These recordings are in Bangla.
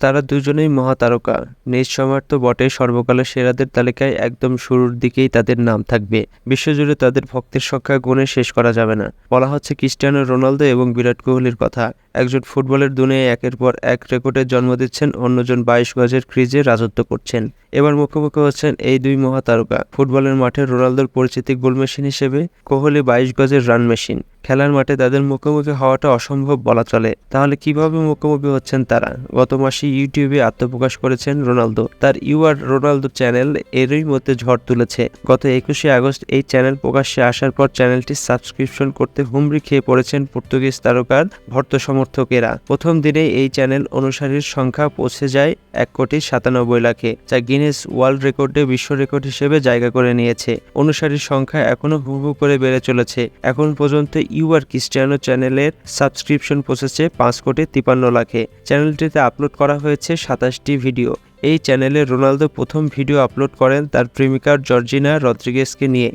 তারা দুজনেই মহাতারকা। নিজ সময়ের বটে সর্বকালের সেরাদের তালিকায় একদম শুরুর দিকেই তাদের নাম থাকবে। বিশ্বজুড়ে তাদের ভক্তের সংখ্যা গুণে শেষ করা যাবে না। বলা হচ্ছে ক্রিস্টিয়ানো রোনালদো এবং বিরাট কোহলির কথা। একজন ফুটবলের দুনিয়ায় একের পর এক রেকর্ডের জন্ম দিচ্ছেন, অন্যজন বাইশ গজের ক্রিজে রাজত্ব করছেন। এবার মুখোমুখি হচ্ছেন এই দুই মহাতারকা। ফুটবলের মাঠে রোনালদোর পরিচিতি গোল মেশিন হিসেবে, কোহলি বাইশ গজের রান মেশিন। খেলার মাঠে তাদের মুখোমুখি হওয়াটা অসম্ভব বলা চলে। তাহলে কীভাবে মুখোমুখি হচ্ছেন তারা? গত মাসে ইউটিউবে আত্মপ্রকাশ করেছেন রোনালদো। তার ইউ আর রোনালদো চ্যানেল এরই মধ্যে ঝড় তুলেছে। গত একুশে আগস্ট এই চ্যানেল প্রকাশ্যে আসার পর চ্যানেলটি সাবস্ক্রিপশন করতে হুমড়ি খেয়ে পড়েছেন পর্তুগিজ তারকার ভর্ত সমর্থকেরা। প্রথম দিনে এই চ্যানেল অনুসারীর সংখ্যা পৌঁছে যায় এক কোটি সাতানব্বই লাখে, যা গিনেস ওয়ার্ল্ড রেকর্ডে বিশ্ব রেকর্ড হিসেবে জায়গা করে নিয়েছে। অনুসারীর সংখ্যা এখনও হু হু করে বেড়ে চলেছে। এখন পর্যন্ত ইউ আর ক্রিস্টিয়ানো চ্যানেলের সাবস্ক্রিপশন পৌঁছেছে পাঁচ কোটি তিপান্ন লাখে। চ্যানেলটিতে আপলোড করা হয়েছে সাতাশটি ভিডিও এই চ্যানেলে রোনালদো প্রথম ভিডিও আপলোড করেন তার প্রেমিকা জর্জিনা রদ্রিগেসকে নিয়ে।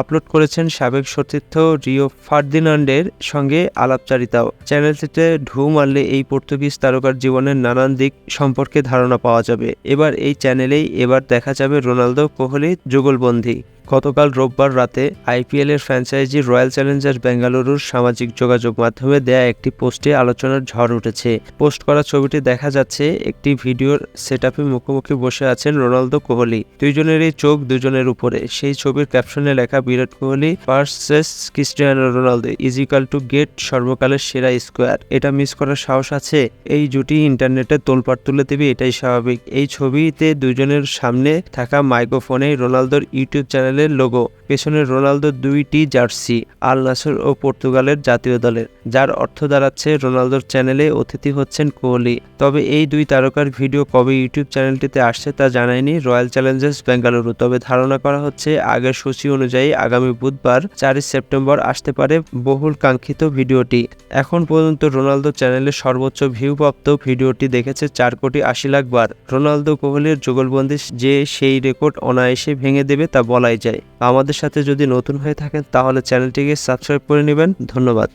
আপলোড করেছেন সাবেক সতীর্থ রিও ফার্দিনান্ডের সঙ্গে আলাপচারিতাও। চ্যানেলটিতে ঢু মারলে এই পর্তুগিজ তারকার জীবনের নানান দিক সম্পর্কে ধারণা পাওয়া যাবে। এবার এই চ্যানেলেই এবার দেখা যাবে রোনালদো কোহলি যুগলবন্দী। গতকাল রোববার রাতে আইপিএল এর ফ্র্যাঞ্চাইজি রয়্যাল চ্যালেঞ্জার্স বেঙ্গালুরুর সামাজিক যোগাযোগ মাধ্যমে দেয়া একটি পোস্টে আলোচনার ঝড় উঠেছে। পোস্ট করা ছবিটি দেখা যাচ্ছে, একটি ভিডিওর সেটআপে মুখোমুখি বসে আছেন রোনালদো কোহলি। দুইজনেরই চোখ দুজনের উপরে। সেই ছবির ক্যাপশনে লেখা, Virat Kohli versus Cristiano Ronaldo equal to get সর্বকালের সেরা স্কোয়ার এটা মিস করার সাহস আছে? এই জুটি ইন্টারনেটে তোলপাড় তুলে দেবে, এটাই স্বাভাবিক। এই ছবিতে দুজনের সামনে থাকা মাইক্রোফোনে রোনালদোর ইউটিউব চ্যানেলের লোগো, পেছনে রোনালদোর দুইটি জার্সি, আল নাসর ও পর্তুগালের জাতীয় দলের, যার অর্থ দাঁড়াচ্ছে রোনালদোর চ্যানেলে অতিথি হচ্ছেন কোহলি। তবে এই দুই তারকার ভিডিও কবে ইউটিউব চ্যানেলটিতে আসছে তা জানায়নি রয়্যাল চ্যালেঞ্জার্স বেঙ্গালুরু, তবে ধারণা করা হচ্ছে আগের সূচি অনুযায়ী আগামী বুধবার চারই সেপ্টেম্বর আসতে পারে বহুল কাঙ্ক্ষিত ভিডিওটি। এখন পর্যন্ত রোনালদো চ্যানেলে সর্বোচ্চ ভিউপ্রাপ্ত ভিডিওটি দেখেছে চার কোটি আশি লাখ বার। রোনালদো কোহলির যুগলবন্দি যে সেই রেকর্ড অনায়াসে ভেঙে দেবে তা বলাই যায় আমাদের সাথে যদি নতুন হয়ে থাকেন তাহলে চ্যানেলটিকে সাবস্ক্রাইব করে নেবেন। ধন্যবাদ।